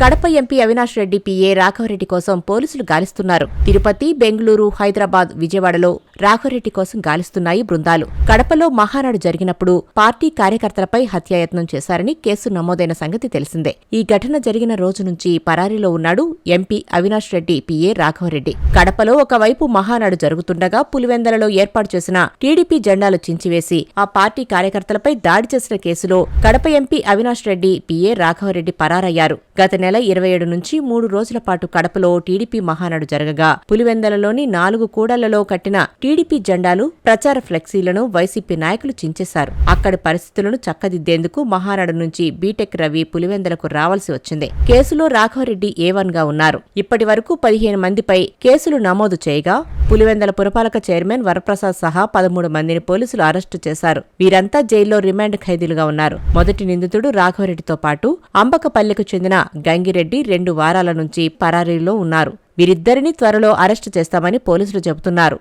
Kadapa MP Avinash Reddy PA Raghava Reddy కోసం పోలీసులు గాలిస్తున్నారు. తిరుపతి బెంగళూరు హైదరాబాద్ విజయవాడలో రాఘవరెడ్డి కోసం గాలిస్తున్నాయి బృందాలు. కడపలో మహానాడు జరిగినప్పుడు పార్టీ కార్యకర్తలపై హత్యాయత్నం చేశారని కేసు నమోదైన సంగతి తెలిసిందే. ఈ ఘటన జరిగిన రోజు నుంచి పరారీలో ఉన్నాడు ఎంపీ అవినాష్ రెడ్డి పిఏ రాఘవరెడ్డి. కడపలో ఒకవైపు మహానాడు జరుగుతుండగా పులివెందలలో ఏర్పాటు చేసిన టీడీపీ జెండాలు చించివేసి ఆ పార్టీ కార్యకర్తలపై దాడి చేసిన కేసులో కడప ఎంపీ అవినాష్ రెడ్డి పిఏ రాఘవరెడ్డి పరారయ్యారు. గత నెల ఇరవై ఏడు నుంచి మూడు రోజుల పాటు కడపలో టీడీపీ మహానాడు జరగగా పులివెందలలోని నాలుగు కూడళ్ళలో కట్టిన టీడీపీ జెండాలు ప్రచార ఫ్లెక్సీలను వైసీపీ నాయకులు చించేశారు. అక్కడి పరిస్థితులను చక్కదిద్దేందుకు మహానాడు నుంచి బీటెక్ రవి పులివెందలకు రావాల్సి వచ్చింది. కేసులో రాఘవరెడ్డి ఏ గా ఉన్నారు. ఇప్పటి వరకు పదిహేను మందిపై కేసులు నమోదు చేయగా పులివెందల పురపాలక చైర్మన్ వరప్రసాద్ సహా పదమూడు మందిని పోలీసులు అరెస్టు చేశారు. వీరంతా జైల్లో రిమాండ్ ఖైదీలుగా ఉన్నారు. మొదటి నిందితుడు రాఘవరెడ్డితో పాటు అంబకపల్లెకు చెందిన గంగిరెడ్డి రెండు వారాల నుంచి పరారీలో ఉన్నారు. వీరిద్దరినీ త్వరలో అరెస్టు చేస్తామని పోలీసులు చెబుతున్నారు.